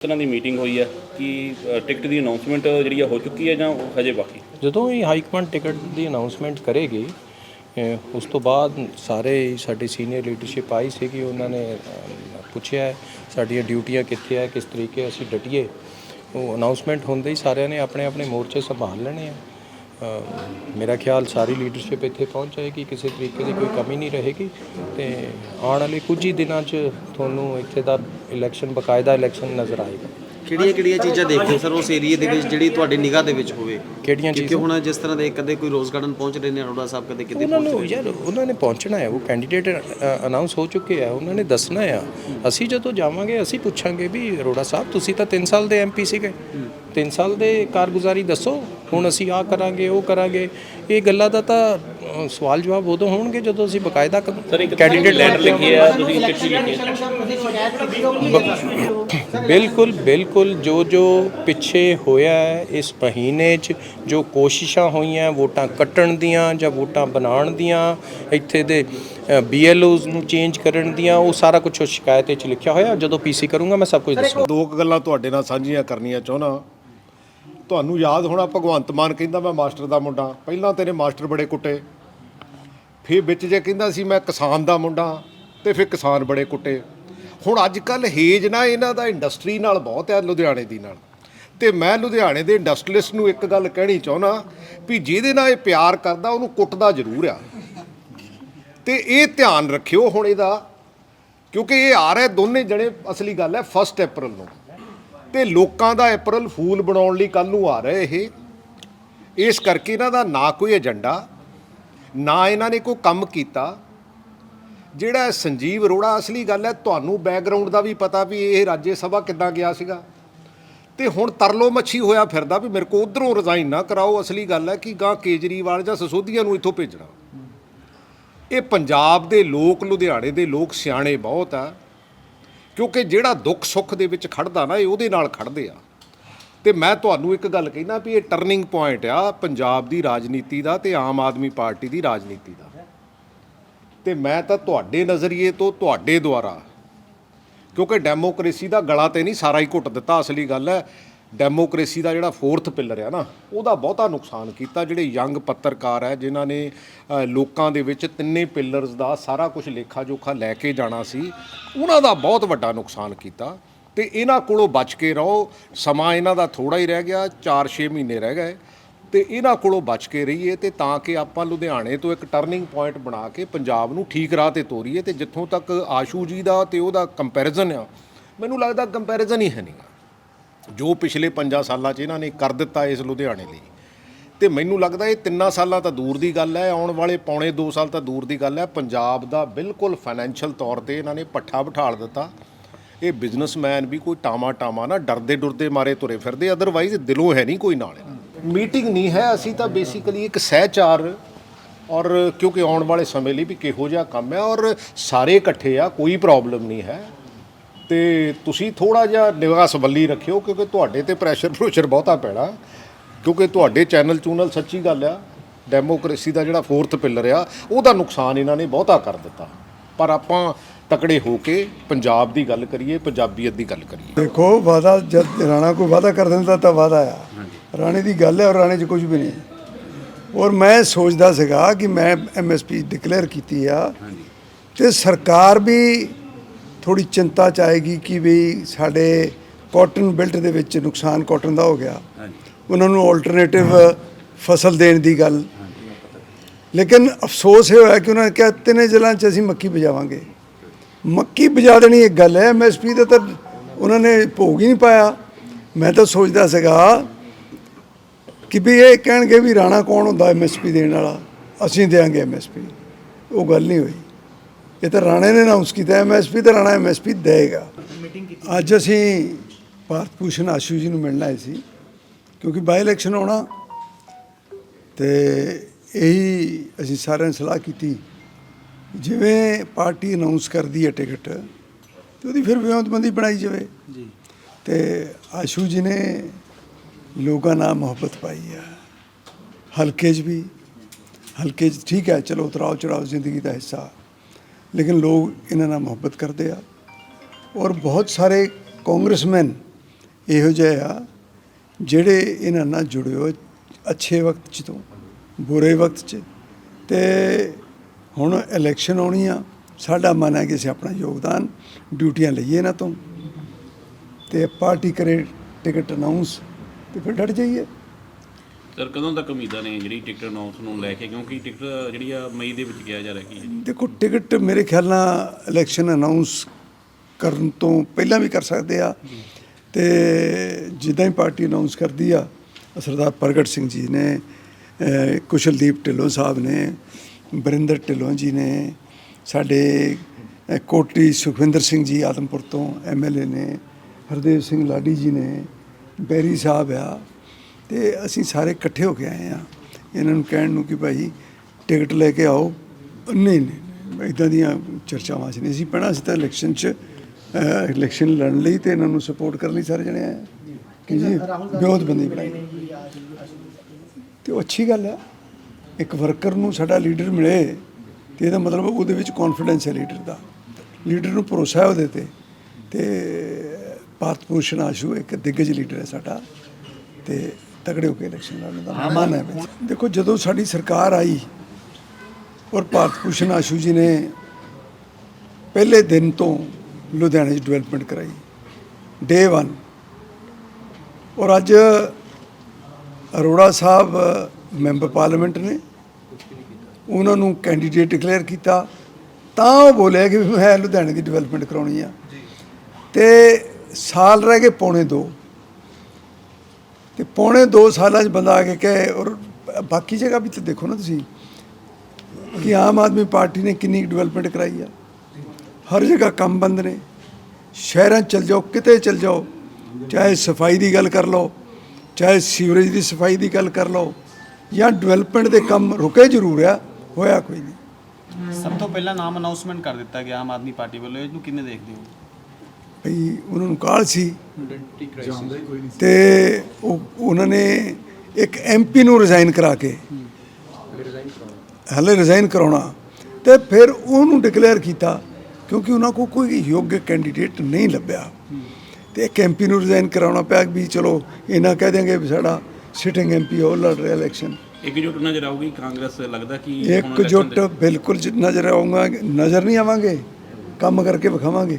ਤਰ੍ਹਾਂ ਦੀ ਮੀਟਿੰਗ ਹੋਈ ਹੈ ਕਿ ਟਿਕਟ ਦੀ ਅਨਾਉਂਸਮੈਂਟ ਜਿਹੜੀ ਆ ਹੋ ਚੁੱਕੀ ਹੈ ਜਾਂ ਉਹ ਹਜੇ ਬਾਕੀ ਜਦੋਂ ਹੀ ਹਾਈ ਕਮਾਂਡ ਟਿਕਟ ਦੀ ਅਨਾਉਂਸਮੈਂਟ ਕਰੇਗੀ ਉਸ ਤੋਂ ਬਾਅਦ ਸਾਰੇ ਹੀ ਸਾਡੀ ਸੀਨੀਅਰ ਲੀਡਰਸ਼ਿਪ ਆਈ ਸੀ ਕਿ ਉਹਨਾਂ ਨੇ ਪੁੱਛਿਆ ਸਾਡੀਆਂ ਡਿਊਟੀਆਂ ਕਿੱਥੇ ਹੈ, ਕਿਸ ਤਰੀਕੇ ਅਸੀਂ ਡਟੀਏ। ਉਹ ਅਨਾਉਂਸਮੈਂਟ ਹੁੰਦੇ ਹੀ ਸਾਰਿਆਂ ਨੇ ਆਪਣੇ ਆਪਣੇ ਮੋਰਚੇ ਸੰਭਾਲ ਲੈਣੇ ਆ। ਮੇਰਾ ਖਿਆਲ ਸਾਰੀ ਲੀਡਰਸ਼ਿਪ ਇੱਥੇ ਪਹੁੰਚ ਜਾਏਗੀ ਕਿਸੇ ਤਰੀਕੇ ਦੀ ਕੋਈ ਕਮੀ ਨਹੀਂ ਰਹੇਗੀ ਤੇ ਆਉਣ ਵਾਲੇ ਕੁਝ ਹੀ ਦਿਨਾਂ 'ਚ ਤੁਹਾਨੂੰ ਇੱਥੇ ਦਾ ਇਲੈਕਸ਼ਨ ਬਕਾਇਦਾ ਇਲੈਕਸ਼ਨ ਨਜ਼ਰ ਆਏਗਾ। ਕਿਹੜੀਆਂ ਕਿਹੜੀਆਂ ਚੀਜ਼ਾਂ ਦੇਖਦੇ ਸਰ ਉਸ ਏਰੀਏ ਦੇ ਵਿੱਚ ਜਿਹੜੀ ਤੁਹਾਡੀ ਨਿਗਾਹ ਦੇ ਵਿੱਚ ਹੋਵੇ? ਕਿਹੜੀਆਂ ਕਿਉਂਕਿ ਹੁਣ ਜਿਸ ਤਰ੍ਹਾਂ ਦੇ ਕਦੇ ਕੋਈ ਰੋਜ਼ ਗਾਰਡਨ ਪਹੁੰਚ ਰਹੇ ਨੇ ਅਰੋੜਾ ਸਾਹਿਬ ਕਦੇ ਕਿਤੇ ਉਹਨਾਂ ਨੂੰ ਯਾਰ ਉਹਨਾਂ ਨੇ ਪਹੁੰਚਣਾ ਹੈ ਉਹ ਕੈਂਡੀਡੇਟ ਅਨਾਉਂਸ ਹੋ ਚੁੱਕੇ ਆ ਉਹਨਾਂ ਨੇ ਦੱਸਣਾ ਆ। ਅਸੀਂ ਜਦੋਂ ਜਾਵਾਂਗੇ ਅਸੀਂ ਪੁੱਛਾਂਗੇ ਵੀ ਅਰੋੜਾ ਸਾਹਿਬ ਤੁਸੀਂ ਤਾਂ 3 ਸਾਲ ਦੇ ਐਮਪੀ ਸੀਗੇ। 3 ਸਾਲ ਦੇ ਕਾਰਗੁਜ਼ਾਰੀ ਦੱਸੋ। ਹੁਣ ਅਸੀਂ ਆ ਕਰਾਂਗੇ ਉਹ ਕਰਾਂਗੇ। ਇਹ ਗੱਲਾਂ ਦਾ ਤਾਂ ਅ, ਸਵਾਲ ਜਵਾਬ ਉਦੋਂ ਹੋਣਗੇ ਜਦੋਂ ਅਸੀਂ ਬਕਾਇਦਾ ਸਰ ਇੱਕ ਕੈਂਡੀਡੇਟ ਲੈਟਰ ਲਿਖੀ ਆ। ਤੁਸੀਂ ਚਿੱਠੀ ਲਿਖੀ ਹੈ। ਬਿਲਕੁਲ ਬਿਲਕੁਲ ਜੋ ਜੋ ਪਿੱਛੇ ਹੋਇਆ ਹੈ ਇਸ ਮਹੀਨੇ 'ਚ ਜੋ ਕੋਸ਼ਿਸ਼ਾਂ ਹੋਈਆਂ ਵੋਟਾਂ ਕੱਟਣ ਦੀਆਂ ਜਾਂ ਵੋਟਾਂ ਬਣਾਉਣ ਦੀਆਂ ਇੱਥੇ ਦੇ ਬੀਐਲਓਜ਼ ਨੂੰ ਚੇਂਜ ਕਰਨ ਦੀਆਂ ਉਹ ਸਾਰਾ ਕੁਝ ਸ਼ਿਕਾਇਤ ਵਿੱਚ ਲਿਖਿਆ ਹੋਇਆ। ਜਦੋਂ ਪੀਸੀ ਕਰੂੰਗਾ ਮੈਂ ਸਭ ਕੁਝ ਦੱਸੂਗਾ। ਦੋ ਕੁ ਗੱਲਾਂ ਤੁਹਾਡੇ ਨਾਲ ਸਾਂਝੀਆਂ ਕਰਨੀਆਂ ਚਾਹੁੰਦਾ। ਤੁਹਾਨੂੰ ਯਾਦ ਹੋਣਾ, ਭਗਵੰਤ ਮਾਨ ਕਹਿੰਦਾ, ਮੈਂ ਮਾਸਟਰ ਦਾ ਮੁੰਡਾ ਪਹਿਲਾਂ ਤੇਰੇ ਮਾਸਟਰ ਬੜੇ ਕੁੱਟੇ। ਫਿਰ ਵਿੱਚ ਜੇ ਕਹਿੰਦਾ ਸੀ, ਮੈਂ ਕਿਸਾਨ ਦਾ ਮੁੰਡਾ ਤੇ ਫਿਰ ਕਿਸਾਨ ਬੜੇ ਕੁੱਟੇ। ਹੁਣ ਅੱਜ ਕੱਲ ਹੇਜ ਨਾ ਇਹਨਾਂ ਦਾ ਇੰਡਸਟਰੀ ਨਾਲ ਬਹੁਤ ਹੈ ਲੁਧਿਆਣੇ ਦੀ ਨਾਲ। ਤੇ ਮੈਂ ਲੁਧਿਆਣੇ ਦੇ ਇੰਡਸਟਰੀਲਿਸਟ ਨੂੰ ਇੱਕ ਗੱਲ ਕਹਿਣੀ ਚਾਹੁੰਦਾ ਵੀ ਜਿਹਦੇ ਨਾਲ ਇਹ ਪਿਆਰ ਕਰਦਾ, ਉਹਨੂੰ ਕੁੱਟਦਾ ਜ਼ਰੂਰ ਆ। ਤੇ ਇਹ ਧਿਆਨ ਰੱਖਿਓ ਹੁਣ ਇਹਦਾ, ਕਿਉਂਕਿ ਇਹ ਆ ਰਿਹਾ ਦੋਨੇ ਜਣੇ, ਅਸਲੀ ਗੱਲ ਹੈ 1 ਅਪ੍ਰੈਲ ਨੂੰ। ਤੇ ਲੋਕਾਂ ਦਾ ਅਪ੍ਰੈਲ ਫੂਲ ਬਣਾਉਣ ਲਈ ਕੱਲ ਨੂੰ ਆ ਰਹੇ ਇਹ। ਇਸ ਕਰਕੇ ਇਹਨਾਂ ਦਾ ਨਾ ਕੋਈ ਏਜੰਡਾ ਨਾ ਇਹਨਾਂ ਨੇ ਕੋਈ ਕੰਮ ਕੀਤਾ। ਜਿਹੜਾ ਸੰਜੀਵ ਅਰੋੜਾ ਅਸਲੀ ਗੱਲ ਹੈ, ਤੁਹਾਨੂੰ ਬੈਕਗ੍ਰਾਉਂਡ ਦਾ ਵੀ ਪਤਾ ਵੀ ਇਹ ਰਾਜ ਸਭਾ ਕਿੱਦਾਂ ਗਿਆ ਸੀਗਾ। ਤੇ ਹੁਣ ਤਰਲੋ ਮੱਛੀ ਹੋਇਆ ਫਿਰਦਾ ਵੀ ਮੇਰੇ ਕੋ ਉਧਰੋਂ ਰਿਜ਼ਾਈਨ ਨਾ ਕਰਾਓ, ਅਸਲੀ ਗੱਲ ਹੈ ਕਿ ਗਾਂ ਕੇਜਰੀਵਾਲ ਜਾਂ ਸਸੋਧੀਆਂ ਨੂੰ ਇੱਥੋਂ ਭੇਜਣਾ। ਇਹ ਪੰਜਾਬ ਦੇ ਲੋਕ, ਲੁਧਿਆਣੇ ਦੇ ਲੋਕ ਸਿਆਣੇ ਬਹੁਤ ਆ। ਕਿਉਂਕਿ ਜਿਹੜਾ ਦੁੱਖ ਸੁੱਖ ਦੇ ਵਿੱਚ ਖੜਦਾ ਨਾ, ਇਹ ਉਹਦੇ ਨਾਲ ਖੜਦੇ ਆ। ਤੇ ਮੈਂ ਤੁਹਾਨੂੰ ਇੱਕ ਗੱਲ ਕਹਿਣਾ ਵੀ ਇਹ ਟਰਨਿੰਗ ਪੁਆਇੰਟ ਆ ਪੰਜਾਬ ਦੀ ਰਾਜਨੀਤੀ ਦਾ ਤੇ ਆਮ ਆਦਮੀ ਪਾਰਟੀ ਦੀ ਰਾਜਨੀਤੀ ਦਾ। ਤੇ ਮੈਂ ਤਾਂ ਤੁਹਾਡੇ ਨਜ਼ਰੀਏ ਤੋਂ ਤੁਹਾਡੇ ਦੁਆਰਾ, ਕਿਉਂਕਿ ਡੈਮੋਕ੍ਰੇਸੀ ਦਾ ਗਲਾ ਤੇ ਨਹੀਂ, ਸਾਰਾ ਹੀ ਘੁੱਟ ਦਿੱਤਾ, ਅਸਲੀ ਗੱਲ ਹੈ। ਡੈਮੋਕ੍ਰੇਸੀ ਦਾ ਜਿਹੜਾ ਫੋਰਥ ਪਿਲਰ ਆ ਨਾ, ਉਹਦਾ ਬਹੁਤਾ ਨੁਕਸਾਨ ਕੀਤਾ। ਜਿਹੜੇ ਯੰਗ ਪੱਤਰਕਾਰ ਹੈ ਜਿਨ੍ਹਾਂ ਨੇ ਲੋਕਾਂ ਦੇ ਵਿੱਚ ਤਿੰਨੇ ਪਿਲਰਸ ਦਾ ਸਾਰਾ ਕੁਝ ਲੇਖਾ ਜੋਖਾ ਲੈ ਕੇ ਜਾਣਾ ਸੀ, ਉਹਨਾਂ ਦਾ ਬਹੁਤ ਵੱਡਾ ਨੁਕਸਾਨ ਕੀਤਾ। ਤੇ ਇਹਨਾਂ ਕੋਲੋਂ ਬਚ ਕੇ ਰਹੋ, ਸਮਾਂ ਇਹਨਾਂ ਦਾ ਥੋੜਾ ਹੀ ਰਹਿ ਗਿਆ 4-6 ਮਹੀਨੇ ਰਹਿ ਗਏ। ਤੇ ਇਹਨਾਂ ਕੋਲੋਂ ਬਚ ਕੇ ਰਹੀਏ ਤੇ ਤਾਂ ਕਿ ਆਪਾਂ ਲੁਧਿਆਣੇ ਤੋਂ ਇੱਕ ਟਰਨਿੰਗ ਪੁਆਇੰਟ ਬਣਾ ਕੇ ਪੰਜਾਬ ਨੂੰ ਠੀਕ ਰਾਹ ਤੇ ਤੋਰੀਏ ਤੇ ਜਿੱਥੋਂ ਤੱਕ ਆਸ਼ੂ ਜੀ ਦਾ ਤੇ ਉਹਦਾ ਕੰਪੈਰੀਜ਼ਨ ਆ, ਮੈਨੂੰ ਲੱਗਦਾ ਕੰਪੈਰੀਜ਼ਨ ਹੀ ਹੈ ਨਹੀਂਗਾ ਜੋ ਪਿਛਲੇ 5 ਸਾਲਾਂ 'ਚ ਇਹਨਾਂ ਨੇ ਕਰ ਦਿੱਤਾ ਇਸ ਲੁਧਿਆਣੇ ਲਈ। ਤੇ ਮੈਨੂੰ ਲੱਗਦਾ ਇਹ ਤਿੰਨਾਂ ਸਾਲਾਂ ਤਾਂ ਦੂਰ ਦੀ ਗੱਲ ਹੈ, ਆਉਣ ਵਾਲੇ ਪੌਣੇ 2 ਸਾਲ ਤਾਂ ਦੂਰ ਦੀ ਗੱਲ ਹੈ। ਪੰਜਾਬ ਦਾ ਬਿਲਕੁਲ ਫਾਈਨੈਂਸ਼ੀਅਲ ਤੌਰ ਤੇ ਇਹਨਾਂ ਨੇ ਪੱਠਾ ਬਿਠਾਲ ਦਿੱਤਾ। ਇਹ ਬਿਜ਼ਨਸਮੈਨ ਵੀ ਕੋਈ ਟਾਮਾ ਟਾਮਾ ਨਾ ਡਰਦੇ ਡੁਰਦੇ ਮਾਰੇ ਤੁਰੇ ਫਿਰਦੇ ਅਦਰਵਾਈਜ਼ ਦਿਲੋਂ ਹੈ ਨਹੀਂ ਕੋਈ ਨਾਲ ਮੀਟਿੰਗ ਨਹੀਂ ਹੈ, ਅਸੀਂ ਤਾਂ ਬੇਸਿਕਲੀ ਇੱਕ ਸਹਿਚਾਰ ਔਰ ਕਿਉਂਕਿ ਆਉਣ ਵਾਲੇ ਸਮੇਂ ਲਈ ਵੀ ਕਿਹੋ ਜਿਹਾ ਕੰਮ ਹੈ ਔਰ ਸਾਰੇ ਇਕੱਠੇ ਆ, ਕੋਈ ਪ੍ਰੋਬਲਮ ਨਹੀਂ ਹੈ। ਤੇ ਤੁਸੀਂ ਥੋੜਾ ਜਿਹਾ ਨਿਗਾਹ ਸਬੱਲੀ ਰੱਖਿਓ ਕਿਉਂਕਿ ਤੁਹਾਡੇ ਤੇ ਪ੍ਰੈਸ਼ਰ ਪ੍ਰੋਸ਼ਰ ਬਹੁਤਾ ਪੈਣਾ। ਕਿਉਂਕਿ ਤੁਹਾਡੇ ਚੈਨਲ ਚੂਨਲ ਸੱਚੀ ਗੱਲ ਆ ਡੈਮੋਕ੍ਰੇਸੀ ਦਾ ਜਿਹੜਾ ਫੋਰਥ ਪਿਲਰ ਆ ਉਹਦਾ ਨੁਕਸਾਨ ਇਹਨਾਂ ਨੇ ਬਹੁਤਾ ਕਰ ਦਿੱਤਾ। ਪਰ ਆਪਾਂ ਤਕੜੇ ਹੋ ਕੇ ਪੰਜਾਬ ਦੀ ਗੱਲ ਕਰੀਏ ਪੰਜਾਬੀਅਤ ਦੀ ਗੱਲ ਕਰੀਏ। ਦੇਖੋ ਵਾਦਾ ਜਦ ਰਾਣਾ ਕੋਈ ਵਾਦਾ ਕਰ ਦਿੰਦਾ ਤਾਂ ਵਾਦਾ ਆ। ਰਾਣੇ ਦੀ ਗੱਲ ਹੈ ਔਰ ਰਾਣੇ 'ਚ ਕੁਝ ਵੀ ਨਹੀਂ। ਔਰ ਮੈਂ ਸੋਚਦਾ ਸੀਗਾ ਕਿ ਮੈਂ ਐਮਐਸਪੀ ਡਿਕਲੇਅਰ ਕੀਤੀ ਆ ਤੇ ਸਰਕਾਰ ਵੀ ਥੋੜੀ ਚਿੰਤਾ ਚ ਆਏਗੀ ਕਿ ਵੀ ਸਾਡੇ ਕਾਟਨ ਬੈਲਟ ਦੇ ਵਿੱਚ ਨੁਕਸਾਨ ਕਾਟਨ ਦਾ ਹੋ ਗਿਆ। ਉਹਨਾਂ ਨੂੰ ਆਲਟਰਨੇਟਿਵ ਫਸਲ ਦੇਣ ਦੀ ਗੱਲ। ਲੇਕਿਨ ਅਫਸੋਸ ਇਹ ਹੋਇਆ ਕਿ ਉਹਨਾਂ ਨੇ ਕਿਹਾ ਤਿੰਨੇ ਜ਼ਿਲ੍ਹਿਆਂ 'ਚ ਅਸੀਂ ਮੱਕੀ ਬਜਾਵਾਂਗੇ ਮੱਕੀ ਬਜਾ ਦੇਣੀ ਇੱਕ ਗੱਲ ਹੈ ਐਮਐਸਪੀ ਦਾ ਤਾਂ ਉਹਨਾਂ ਨੇ ਭੋਗ ਹੀ ਨਹੀਂ ਪਾਇਆ। ਮੈਂ ਤਾਂ ਸੋਚਦਾ ਸੀਗਾ ਕਿ ਵੀ ਇਹ ਕਹਿਣਗੇ ਵੀ ਰਾਣਾ ਕੌਣ ਹੁੰਦਾ ਐਮਐਸਪੀ ਦੇਣ ਵਾਲਾ? ਅਸੀਂ ਦੇਾਂਗੇ ਐਮਐਸਪੀ ਉਹ ਗੱਲ ਨਹੀਂ ਹੋਈ। ਇਹ ਤਾਂ ਰਾਣੇ ਨੇ ਅਨਾਉਂਸ ਕੀਤਾ ਐਮਐਸਪੀ ਤੇ ਰਾਣਾ ਐਮਐਸਪੀ ਦੇਗਾ। ਅੱਜ ਅਸੀਂ ਭਾਰਤ ਭੂਸ਼ਣ ਆਸ਼ੂ ਜੀ ਨੂੰ ਮਿਲਣ ਆਏ ਸੀ ਕਿਉਂਕਿ ਬਾਈ ਇਲੈਕਸ਼ਨ ਆਉਣਾ ਤੇ ਇਹੀ ਅਸੀਂ ਸਾਰਿਆਂ ਨੇ ਸਲਾਹ ਕੀਤੀ ਜਿਵੇਂ ਪਾਰਟੀ ਅਨਾਉਂਸ ਕਰਦੀ ਹੈ ਟਿਕਟ ਤੇ ਉਹਦੀ ਫਿਰ ਵਿਉਂਤਬੰਦੀ ਬਣਾਈ ਜਾਵੇ। ਜੀ। ਤੇ ਆਸ਼ੂ ਜੀ ਨੇ ਲੋਕਾਂ ਨਾਲ ਮੁਹੱਬਤ ਪਾਈ ਆ। ਹਲਕੇ 'ਚ ਵੀ ਹਲਕੇ 'ਚ ਠੀਕ ਹੈ ਚਲੋ ਉਤਰਾਓ ਚੜਾਓ ਜ਼ਿੰਦਗੀ ਦਾ ਹਿੱਸਾ। ਲੇਕਿਨ ਲੋਕ ਇਹਨਾਂ ਨਾਲ ਮੁਹੱਬਤ ਕਰਦੇ ਆ ਔਰ ਬਹੁਤ ਸਾਰੇ ਕਾਂਗਰਸਮੈਨ ਇਹੋ ਜਿਹੇ ਆ ਜਿਹੜੇ ਇਹਨਾਂ ਨਾਲ ਜੁੜੇ ਹੋਏ ਅੱਛੇ ਵਕਤ 'ਚ ਤੋਂ ਬੁਰੇ ਵਕਤ 'ਚ। ਤੇ ਹੁਣ ਇਲੈਕਸ਼ਨ ਆਉਣੀ ਆ, ਸਾਡਾ ਮਨ ਹੈ ਕਿ ਅਸੀਂ ਆਪਣਾ ਯੋਗਦਾਨ ਡਿਊਟੀਆਂ ਲਈਏ ਇਹਨਾਂ ਤੋਂ। ਤੇ ਪਾਰਟੀ ਕਰੇ ਟਿਕਟ ਅਨਾਉਂਸ ਤੇ ਫਿਰ ਡਟ ਜਾਈਏ। ਸਰ ਕਦੋਂ ਤੱਕ ਉਮੀਦਾਂ ਨੇ ਜਿਹੜੀ ਟਿਕਟ ਅਨਾਉਂਸ ਨੂੰ ਲੈ ਕੇ? ਕਿਉਂਕਿ ਟਿਕਟ ਜਿਹੜੀ ਆ ਮਈ ਦੇ ਵਿੱਚ ਕਿਹਾ ਜਾ ਰਿਹਾ ਕੀ ਹੈ? ਦੇਖੋ ਟਿਕਟ ਮੇਰੇ ਖਿਆਲ ਨਾਲ ਇਲੈਕਸ਼ਨ ਅਨਾਉਂਸ ਕਰਨ ਤੋਂ ਪਹਿਲਾਂ ਵੀ ਕਰ ਸਕਦੇ ਆ। ਤੇ ਜਿੱਦਾਂ ਹੀ ਪਾਰਟੀ ਅਨਾਉਂਸ ਕਰਦੀ ਆ ਸਰਦਾਰ ਪ੍ਰਗਟ ਸਿੰਘ ਜੀ ਨੇ ਕੁਸ਼ਲਦੀਪ ਢਿੱਲੋਂ ਸਾਹਿਬ ਨੇ ਬਰਿੰਦਰ ਢਿੱਲੋਂ ਜੀ ਨੇ ਸਾਡੇ ਕੋਟੀ ਸੁਖਵਿੰਦਰ ਸਿੰਘ ਜੀ ਆਦਮਪੁਰ ਤੋਂ ਐਮਐਲਏ ਨੇ ਹਰਦੇਵ ਸਿੰਘ ਲਾਡੀ ਜੀ ਨੇ ਬੈਰੀ ਸਾਹਿਬ ਆ ਤੇ ਅਸੀਂ ਸਾਰੇ ਇਕੱਠੇ ਹੋ ਕੇ ਆਏ ਆ ਇਹਨਾਂ ਨੂੰ ਕਹਿਣ ਨੂੰ ਕਿ ਭਾਈ, ਟਿਕਟ ਲੈ ਕੇ ਆਓ। ਨਹੀਂ ਨਹੀਂ ਇਦਾਂ ਦੀਆਂ ਚਰਚਾਵਾਂ 'ਚ ਨਹੀਂ ਸੀ ਪੈਣਾ। ਅਸੀਂ ਤਾਂ ਇਲੈਕਸ਼ਨ 'ਚ ਇਲੈਕਸ਼ਨ ਲੜਨ ਲਈ ਤੇ ਇਹਨਾਂ ਨੂੰ ਸਪੋਰਟ ਕਰਨ ਲਈ ਸਾਰੇ ਜਣੇ ਆਏ। ਕਿ ਜੀ ਵਿਉਂਤਬੰਦੀ ਬਣਾਈ। ਤੇ ਉਹ ਅੱਛੀ ਗੱਲ ਹੈ ਇੱਕ ਵਰਕਰ ਨੂੰ ਸਾਡਾ ਲੀਡਰ ਮਿਲੇ ਤੇ ਇਹਦਾ ਮਤਲਬ ਉਹਦੇ ਵਿੱਚ ਕੌਨਫੀਡੈਂਸ ਹੈ ਲੀਡਰ ਦਾ। ਲੀਡਰ ਨੂੰ ਭਰੋਸਾ ਹੈ ਉਹਦੇ ਤੇ। ਤੇ ਭਾਰਤ ਭੂਸ਼ਣ ਆਸ਼ੂ ਇੱਕ ਦਿੱਗਜ ਲੀਡਰ ਹੈ ਸਾਡਾ। ਤੇ ਤਗੜੇ ਹੋ ਕੇ ਇਲੈਕਸ਼ਨ ਲੜਨ ਦਾ ਮਨ ਹੈ। ਦੇਖੋ ਜਦੋਂ ਸਾਡੀ ਸਰਕਾਰ ਆਈ ਔਰ ਭਾਰਤ ਭੂਸ਼ਣ ਆਸ਼ੂ ਜੀ ਨੇ ਪਹਿਲੇ ਦਿਨ ਤੋਂ ਲੁਧਿਆਣੇ 'ਚ ਡਿਵੈਲਪਮੈਂਟ ਕਰਾਈ ਡੇ 1 ਔਰ ਅੱਜ ਅਰੋੜਾ ਸਾਹਿਬ ਮੈਂਬਰ ਪਾਰਲੀਮੈਂਟ ਨੇ ਉਹਨਾਂ ਨੂੰ ਕੈਂਡੀਡੇਟ ਡਿਕਲੇਅਰ ਕੀਤਾ। ਤਾਂ ਉਹ ਬੋਲਿਆ ਕਿ ਮੈਂ ਲੁਧਿਆਣੇ ਦੀ ਡਿਵੈਲਪਮੈਂਟ ਕਰਾਉਣੀ ਆ। ਤੇ ਸਾਲ ਰਹਿ ਗਏ ਪੌਣੇ ਦੋ। ਤੇ ਪੌਣੇ 2 ਸਾਲਾਂ 'ਚ ਬੰਦਾ ਆ ਕੇ ਕਹੇ ਔਰ ਬਾਕੀ ਜਗ੍ਹਾ ਵੀ ਤੇ ਦੇਖੋ ਨਾ ਤੁਸੀਂ ਕਿ ਆਮ ਆਦਮੀ ਪਾਰਟੀ ਨੇ ਕਿੰਨੀ ਡਿਵੈਲਪਮੈਂਟ ਕਰਾਈ ਆ। ਹਰ ਜਗ੍ਹਾ ਕੰਮ ਬੰਦ ਨੇ। ਸ਼ਹਿਰਾਂ 'ਚ ਚਲ ਜਾਓ ਕਿਤੇ ਚਲ ਜਾਓ ਚਾਹੇ ਸਫ਼ਾਈ ਦੀ ਗੱਲ ਕਰ ਲਓ ਚਾਹੇ ਸੀਵਰੇਜ ਦੀ ਸਫ਼ਾਈ ਦੀ ਗੱਲ ਕਰ ਲਓ ਜਾਂ ਡਿਵੈਲਪਮੈਂਟ ਦੇ ਕੰਮ ਰੁਕੇ ਜ਼ਰੂਰ ਆ ਹੋਇਆ ਕੋਈ ਨਹੀਂ। ਸਭ ਤੋਂ ਪਹਿਲਾਂ ਨਾਮ ਅਨਾਉਂਸਮੈਂਟ ਕਰ ਦਿੱਤਾ ਗਿਆ ਆਮ ਆਦਮੀ ਪਾਰਟੀ ਵੱਲੋਂ ਇਹਨੂੰ ਕਿਵੇਂ ਦੇਖਦੇ ਹੋ? ਭਈ ਉਹਨਾਂ ਨੂੰ ਕਾਲ ਸੀ ਤੇ ਉਹ ਉਹਨਾਂ ਨੇ ਇੱਕ ਐਮਪੀ ਨੂੰ ਰਿਜ਼ਾਈਨ ਕਰਾ ਕੇ। ਹਲੇ ਰਿਜ਼ਾਈਨ ਕਰਾਉਣਾ। ਤੇ ਫਿਰ ਉਹਨੂੰ ਡਿਕਲੇਅਰ ਕੀਤਾ ਕਿਉਂਕਿ ਉਹਨਾਂ ਕੋਲ ਕੋਈ ਯੋਗ ਕੈਂਡੀਡੇਟ ਨਹੀਂ ਲੱਭਿਆ। ਤੇ ਇੱਕ ਐਮਪੀ ਨੂੰ ਰਿਜ਼ਾਈਨ ਕਰਾਉਣਾ ਪਿਆ ਵੀ ਚਲੋ ਇਹਨਾਂ ਕਹਿ ਦਿਆਂਗੇ ਵੀ ਸਾਡਾ ਸਿਟਿੰਗ ਐਮਪੀ ਉਹ ਲੜ ਰਿਹਾ ਇਲੈਕਸ਼ਨ ਇਕਜੁੱਟ ਨਜ਼ਰ ਆਊਗੀ ਕਾਂਗਰਸ ਲੱਗਦਾ ਕਿ ਇੱਕਜੁੱਟ ਬਿਲਕੁਲ ਨਜ਼ਰ ਆਉਂਗਾ ਨਜ਼ਰ ਨਹੀਂ ਆਵਾਂਗੇ। ਕੰਮ ਕਰਕੇ ਵਿਖਾਵਾਂਗੇ।